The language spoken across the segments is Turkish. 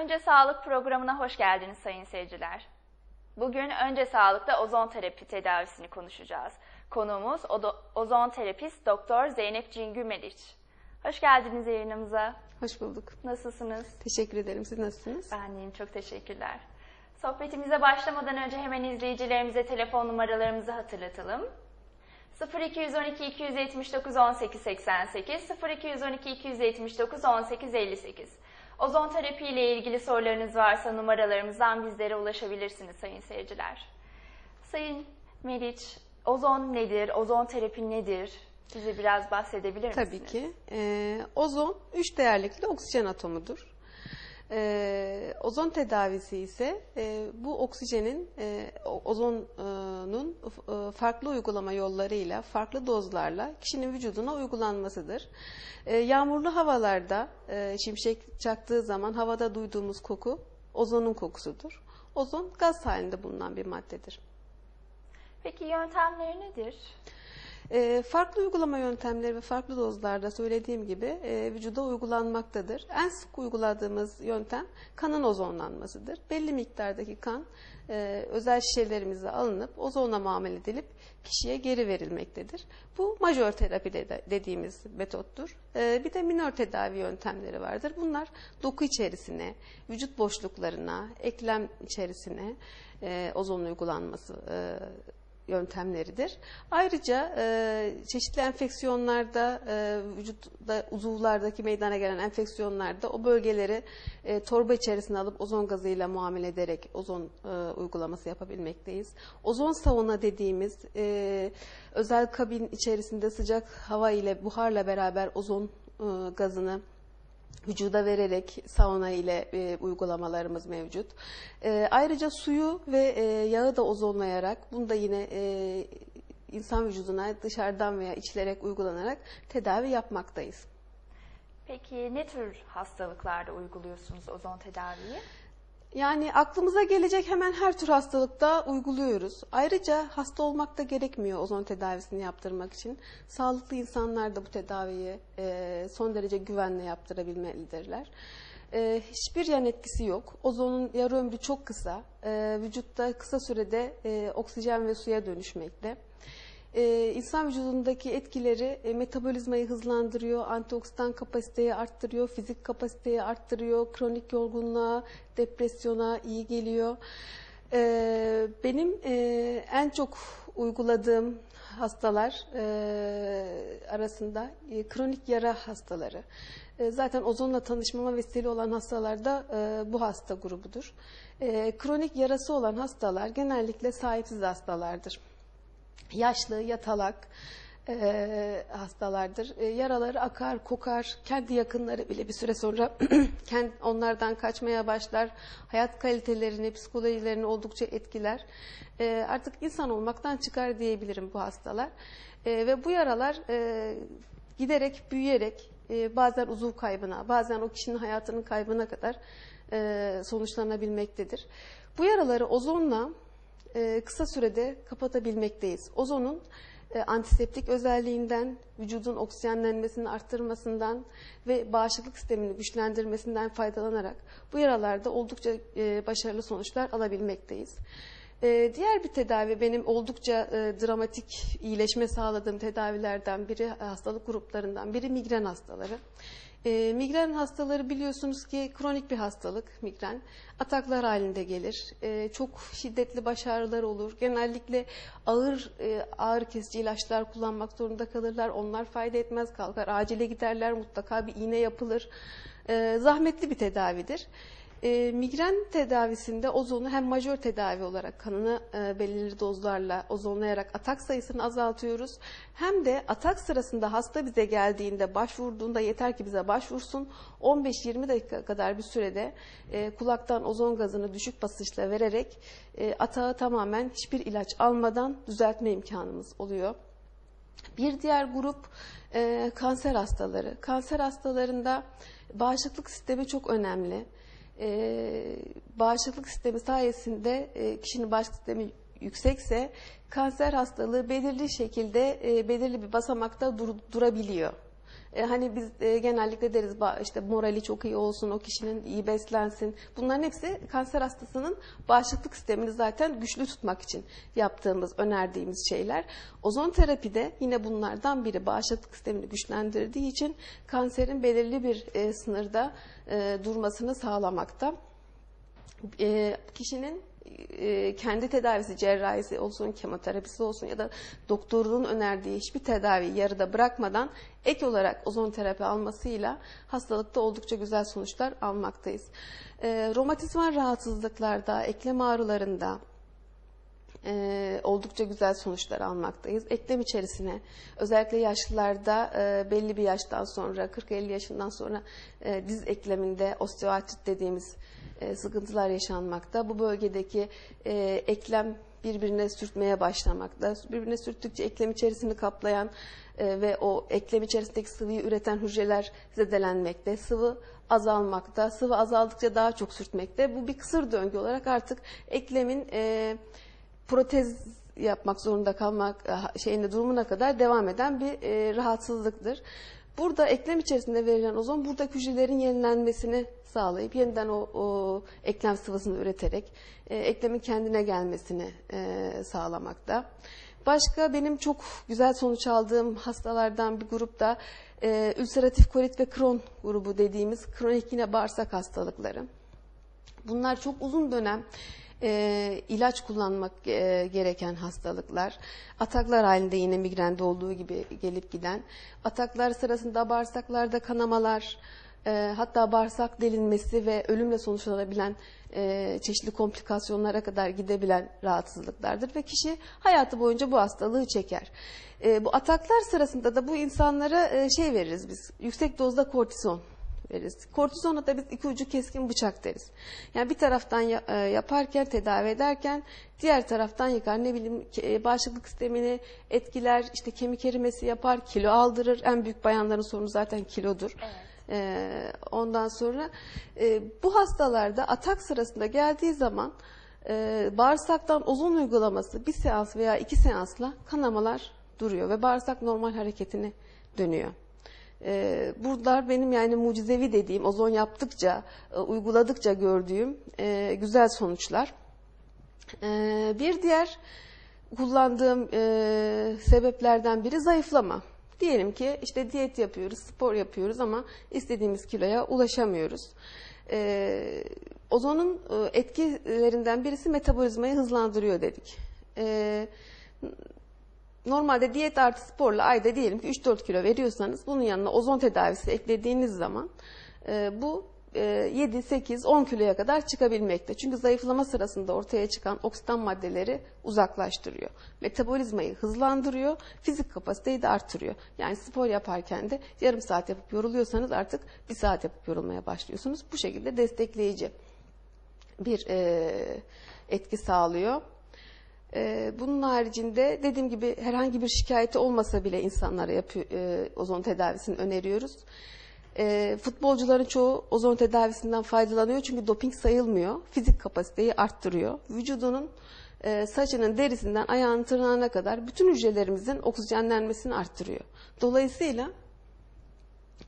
Önce Sağlık programına hoş geldiniz sayın seyirciler. Bugün Önce Sağlık'ta ozon terapi tedavisini konuşacağız. Konuğumuz ozon terapist Doktor Zeynep Cingü Meriç. Hoş geldiniz yayınımıza. Hoş bulduk. Nasılsınız? Teşekkür ederim. Siz nasılsınız? Ben deyim çok teşekkürler. Sohbetimize başlamadan önce hemen izleyicilerimize telefon numaralarımızı hatırlatalım. 0212 279 18 88 0212 279 18 58 Ozon terapi ile ilgili sorularınız varsa numaralarımızdan bizlere ulaşabilirsiniz sayın seyirciler. Sayın Meriç, ozon nedir? Ozon terapi nedir? Bize biraz bahsedebilir misiniz? Tabii ki. Ee, ozon üç değerlikli oksijen atomudur. Ee, ozon tedavisi ise e, bu oksijenin e, ozonun e, farklı uygulama yollarıyla, farklı dozlarla kişinin vücuduna uygulanmasıdır. E, yağmurlu havalarda e, şimşek çaktığı zaman havada duyduğumuz koku ozonun kokusudur. Ozon gaz halinde bulunan bir maddedir. Peki yöntemleri nedir? E, farklı uygulama yöntemleri ve farklı dozlarda söylediğim gibi e, vücuda uygulanmaktadır. En sık uyguladığımız yöntem kanın ozonlanmasıdır. Belli miktardaki kan e, özel şişelerimize alınıp ozonla muamele edilip kişiye geri verilmektedir. Bu majör terapi de- dediğimiz metottur. E, bir de minör tedavi yöntemleri vardır. Bunlar doku içerisine, vücut boşluklarına, eklem içerisine e, ozon uygulanması e, yöntemleridir. Ayrıca e, çeşitli enfeksiyonlarda, e, vücutta uzuvlardaki meydana gelen enfeksiyonlarda o bölgeleri e, torba içerisine alıp ozon gazıyla muamele ederek ozon e, uygulaması yapabilmekteyiz. Ozon sauna dediğimiz e, özel kabin içerisinde sıcak hava ile buharla beraber ozon e, gazını vücuda vererek sauna ile e, uygulamalarımız mevcut. E, ayrıca suyu ve e, yağı da ozonlayarak bunu da yine e, insan vücuduna dışarıdan veya içilerek uygulanarak tedavi yapmaktayız. Peki ne tür hastalıklarda uyguluyorsunuz ozon tedaviyi? Yani aklımıza gelecek hemen her tür hastalıkta uyguluyoruz. Ayrıca hasta olmak da gerekmiyor ozon tedavisini yaptırmak için. Sağlıklı insanlar da bu tedaviyi e, son derece güvenle yaptırabilmelidirler. E, hiçbir yan etkisi yok. Ozonun yarı ömrü çok kısa. E, vücutta kısa sürede e, oksijen ve suya dönüşmekte. Ee, insan vücudundaki etkileri e, metabolizmayı hızlandırıyor, antioksidan kapasiteyi arttırıyor, fizik kapasiteyi arttırıyor, kronik yorgunluğa, depresyona iyi geliyor. Ee, benim e, en çok uyguladığım hastalar e, arasında e, kronik yara hastaları. E, zaten ozonla tanışmama vesile olan hastalar da e, bu hasta grubudur. E, kronik yarası olan hastalar genellikle sahipsiz hastalardır yaşlı, yatalak e, hastalardır. E, yaraları akar, kokar. Kendi yakınları bile bir süre sonra kend- onlardan kaçmaya başlar. Hayat kalitelerini, psikolojilerini oldukça etkiler. E, artık insan olmaktan çıkar diyebilirim bu hastalar. E, ve bu yaralar e, giderek, büyüyerek e, bazen uzuv kaybına, bazen o kişinin hayatının kaybına kadar e, sonuçlanabilmektedir. Bu yaraları ozonla e, kısa sürede kapatabilmekteyiz. Ozonun e, antiseptik özelliğinden, vücudun oksijenlenmesini arttırmasından ve bağışıklık sistemini güçlendirmesinden faydalanarak bu yaralarda oldukça e, başarılı sonuçlar alabilmekteyiz. Diğer bir tedavi benim oldukça dramatik iyileşme sağladığım tedavilerden biri, hastalık gruplarından biri migren hastaları. E, migren hastaları biliyorsunuz ki kronik bir hastalık migren. Ataklar halinde gelir. E, çok şiddetli baş ağrıları olur. Genellikle ağır e, ağrı kesici ilaçlar kullanmak zorunda kalırlar. Onlar fayda etmez kalkar. Acile giderler mutlaka bir iğne yapılır. E, zahmetli bir tedavidir. E, migren tedavisinde ozonu hem majör tedavi olarak kanını e, belirli dozlarla ozonlayarak atak sayısını azaltıyoruz. Hem de atak sırasında hasta bize geldiğinde başvurduğunda yeter ki bize başvursun 15-20 dakika kadar bir sürede e, kulaktan ozon gazını düşük basınçla vererek e, atağı tamamen hiçbir ilaç almadan düzeltme imkanımız oluyor. Bir diğer grup e, kanser hastaları. Kanser hastalarında bağışıklık sistemi çok önemli. E, bağışıklık sistemi sayesinde e, kişinin bağışıklık sistemi yüksekse kanser hastalığı belirli şekilde e, belirli bir basamakta dur- durabiliyor. E, hani biz e, genellikle deriz işte morali çok iyi olsun, o kişinin iyi beslensin. Bunların hepsi kanser hastasının bağışıklık sistemini zaten güçlü tutmak için yaptığımız, önerdiğimiz şeyler. Ozon terapide yine bunlardan biri bağışıklık sistemini güçlendirdiği için kanserin belirli bir e, sınırda e, durmasını sağlamakta. E, kişinin e, kendi tedavisi, cerrahisi olsun, kemoterapisi olsun ya da doktorunun önerdiği hiçbir tedavi yarıda bırakmadan ek olarak ozon terapi almasıyla hastalıkta oldukça güzel sonuçlar almaktayız. E, romatizmal rahatsızlıklarda, eklem ağrılarında, e, oldukça güzel sonuçlar almaktayız. Eklem içerisine özellikle yaşlılarda e, belli bir yaştan sonra 40-50 yaşından sonra e, diz ekleminde osteoartrit dediğimiz e, sıkıntılar yaşanmakta. Bu bölgedeki e, eklem birbirine sürtmeye başlamakta. Birbirine sürttükçe eklem içerisini kaplayan e, ve o eklem içerisindeki sıvıyı üreten hücreler zedelenmekte. Sıvı azalmakta. Sıvı azaldıkça daha çok sürtmekte. Bu bir kısır döngü olarak artık eklemin e, protez yapmak zorunda kalmak şeyinde durumuna kadar devam eden bir e, rahatsızlıktır. Burada eklem içerisinde verilen ozon buradaki hücrelerin yenilenmesini sağlayıp yeniden o, o eklem sıvısını üreterek e, eklemin kendine gelmesini e, sağlamakta. Başka benim çok güzel sonuç aldığım hastalardan bir grupta e, ülseratif kolit ve Crohn grubu dediğimiz kronik yine bağırsak hastalıkları. Bunlar çok uzun dönem e, ilaç kullanmak e, gereken hastalıklar. Ataklar halinde yine migrende olduğu gibi gelip giden. Ataklar sırasında bağırsaklarda kanamalar, e, hatta bağırsak delinmesi ve ölümle sonuçlanabilen e, çeşitli komplikasyonlara kadar gidebilen rahatsızlıklardır ve kişi hayatı boyunca bu hastalığı çeker. E, bu ataklar sırasında da bu insanlara e, şey veririz biz, yüksek dozda kortizon veririz. Kortizona da biz iki ucu keskin bıçak deriz. Yani bir taraftan e, yaparken, tedavi ederken diğer taraftan yıkar. Ne bileyim e, bağışıklık sistemini etkiler, işte kemik erimesi yapar, kilo aldırır. En büyük bayanların sorunu zaten kilodur. E, ondan sonra e, bu hastalarda atak sırasında geldiği zaman e, bağırsaktan ozon uygulaması bir seans veya iki seansla kanamalar duruyor ve bağırsak normal hareketine dönüyor. Ee, Bunlar benim yani mucizevi dediğim, ozon yaptıkça, e, uyguladıkça gördüğüm e, güzel sonuçlar. Ee, Bir diğer kullandığım e, sebeplerden biri zayıflama. Diyelim ki işte diyet yapıyoruz, spor yapıyoruz ama istediğimiz kiloya ulaşamıyoruz. Ee, Ozonun e, etkilerinden birisi metabolizmayı hızlandırıyor dedik. Ee, Normalde diyet artı sporla ayda diyelim ki 3-4 kilo veriyorsanız bunun yanına ozon tedavisi eklediğiniz zaman e, bu e, 7-8-10 kiloya kadar çıkabilmekte. Çünkü zayıflama sırasında ortaya çıkan oksidan maddeleri uzaklaştırıyor. Metabolizmayı hızlandırıyor, fizik kapasiteyi de artırıyor. Yani spor yaparken de yarım saat yapıp yoruluyorsanız artık bir saat yapıp yorulmaya başlıyorsunuz. Bu şekilde destekleyici bir e, etki sağlıyor. Ee, bunun haricinde dediğim gibi herhangi bir şikayeti olmasa bile insanlara yapıyor, e, ozon tedavisini öneriyoruz. E, futbolcuların çoğu ozon tedavisinden faydalanıyor çünkü doping sayılmıyor. Fizik kapasiteyi arttırıyor. Vücudunun e, saçının derisinden ayağının tırnağına kadar bütün hücrelerimizin oksijenlenmesini arttırıyor. Dolayısıyla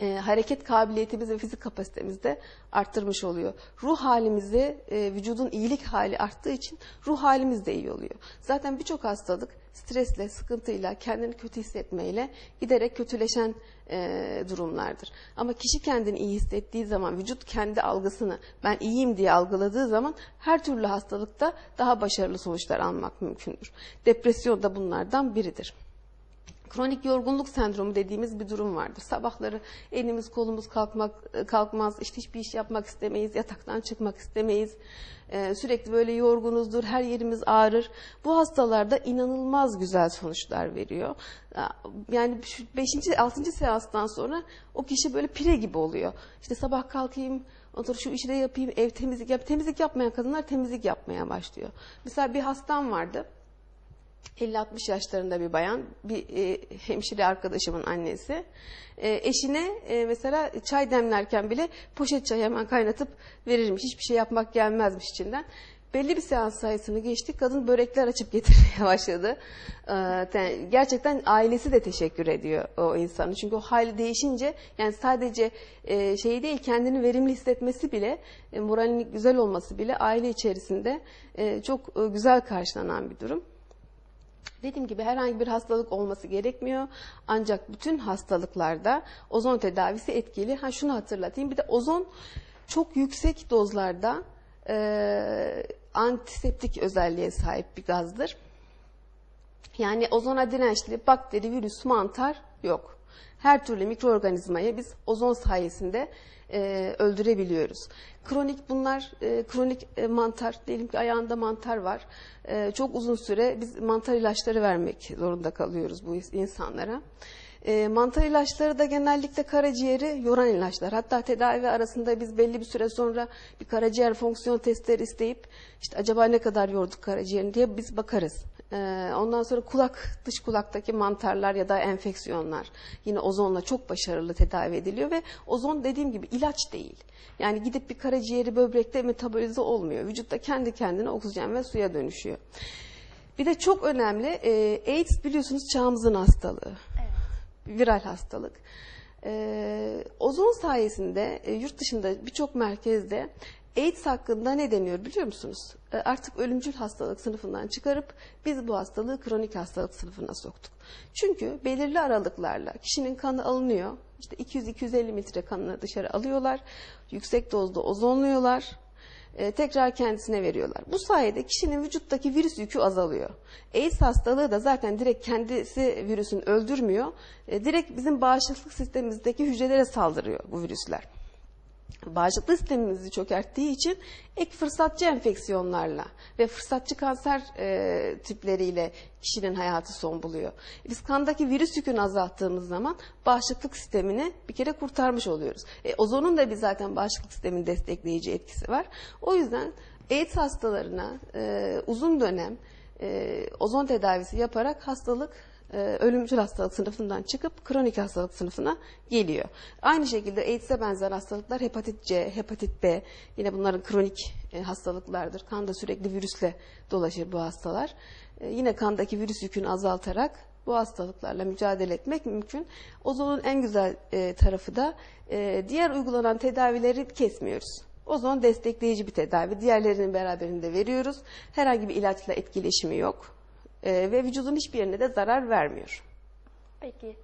e, hareket kabiliyetimiz ve fizik kapasitemizi de arttırmış oluyor. Ruh halimizi, e, vücudun iyilik hali arttığı için ruh halimiz de iyi oluyor. Zaten birçok hastalık stresle, sıkıntıyla, kendini kötü hissetmeyle giderek kötüleşen e, durumlardır. Ama kişi kendini iyi hissettiği zaman, vücut kendi algısını ben iyiyim diye algıladığı zaman her türlü hastalıkta daha başarılı sonuçlar almak mümkündür. Depresyon da bunlardan biridir. Kronik yorgunluk sendromu dediğimiz bir durum vardır. Sabahları elimiz kolumuz kalkmak kalkmaz, işte hiçbir iş yapmak istemeyiz, yataktan çıkmak istemeyiz. Ee, sürekli böyle yorgunuzdur, her yerimiz ağrır. Bu hastalarda inanılmaz güzel sonuçlar veriyor. Yani 5. 6. seanstan sonra o kişi böyle pire gibi oluyor. İşte sabah kalkayım, ondan şu işi de yapayım, ev temizlik yap. Temizlik yapmayan kadınlar temizlik yapmaya başlıyor. Mesela bir hastam vardı. 50-60 yaşlarında bir bayan, bir e, hemşire arkadaşımın annesi. E, eşine e, mesela çay demlerken bile poşet çay hemen kaynatıp verirmiş. Hiçbir şey yapmak gelmezmiş içinden. belli bir seans sayısını geçtik. Kadın börekler açıp getirmeye başladı. Te- gerçekten ailesi de teşekkür ediyor o insanı. Çünkü o hali değişince yani sadece e, şey değil kendini verimli hissetmesi bile, e, moralinin güzel olması bile aile içerisinde e, çok e, güzel karşılanan bir durum. Dediğim gibi herhangi bir hastalık olması gerekmiyor. Ancak bütün hastalıklarda ozon tedavisi etkili. Ha şunu hatırlatayım. Bir de ozon çok yüksek dozlarda e, antiseptik özelliğe sahip bir gazdır. Yani ozona dirençli bakteri, virüs, mantar yok. Her türlü mikroorganizmayı biz ozon sayesinde e, öldürebiliyoruz. Kronik bunlar, e, kronik e, mantar, diyelim ki ayağında mantar var. E, çok uzun süre biz mantar ilaçları vermek zorunda kalıyoruz bu insanlara. E, mantar ilaçları da genellikle karaciğeri yoran ilaçlar. Hatta tedavi arasında biz belli bir süre sonra bir karaciğer fonksiyon testleri isteyip işte acaba ne kadar yorduk karaciğerini diye biz bakarız. E, ondan sonra kulak, dış kulaktaki mantarlar ya da enfeksiyonlar yine ozonla çok başarılı tedavi ediliyor ve ozon dediğim gibi ilaç değil. Yani gidip bir karaciğeri böbrekte metabolize olmuyor. Vücutta kendi kendine oksijen ve suya dönüşüyor. Bir de çok önemli e, AIDS biliyorsunuz çağımızın hastalığı viral hastalık. Ee, ozon sayesinde e, yurt dışında birçok merkezde AIDS hakkında ne deniyor biliyor musunuz? Ee, artık ölümcül hastalık sınıfından çıkarıp biz bu hastalığı kronik hastalık sınıfına soktuk. Çünkü belirli aralıklarla kişinin kanı alınıyor. İşte 200-250 litre kanını dışarı alıyorlar. Yüksek dozda ozonluyorlar e, tekrar kendisine veriyorlar. Bu sayede kişinin vücuttaki virüs yükü azalıyor. AIDS hastalığı da zaten direkt kendisi virüsün öldürmüyor. E, direkt bizim bağışıklık sistemimizdeki hücrelere saldırıyor bu virüsler. Bağışıklık sistemimizi çökerttiği için ek fırsatçı enfeksiyonlarla ve fırsatçı kanser e, tipleriyle kişinin hayatı son buluyor. Biz kandaki virüs yükünü azalttığımız zaman bağışıklık sistemini bir kere kurtarmış oluyoruz. E, ozonun da bir zaten bağışıklık sistemini destekleyici etkisi var. O yüzden AIDS hastalarına e, uzun dönem e, ozon tedavisi yaparak hastalık ölümcül hastalık sınıfından çıkıp kronik hastalık sınıfına geliyor. Aynı şekilde AIDS'e benzer hastalıklar hepatit C, hepatit B yine bunların kronik e, hastalıklardır. Kanda sürekli virüsle dolaşır bu hastalar. E, yine kandaki virüs yükünü azaltarak bu hastalıklarla mücadele etmek mümkün. Ozonun en güzel e, tarafı da e, diğer uygulanan tedavileri kesmiyoruz. Ozon destekleyici bir tedavi. Diğerlerinin beraberinde veriyoruz. Herhangi bir ilaçla etkileşimi yok. Ee, ve vücudun hiçbir yerine de zarar vermiyor. Peki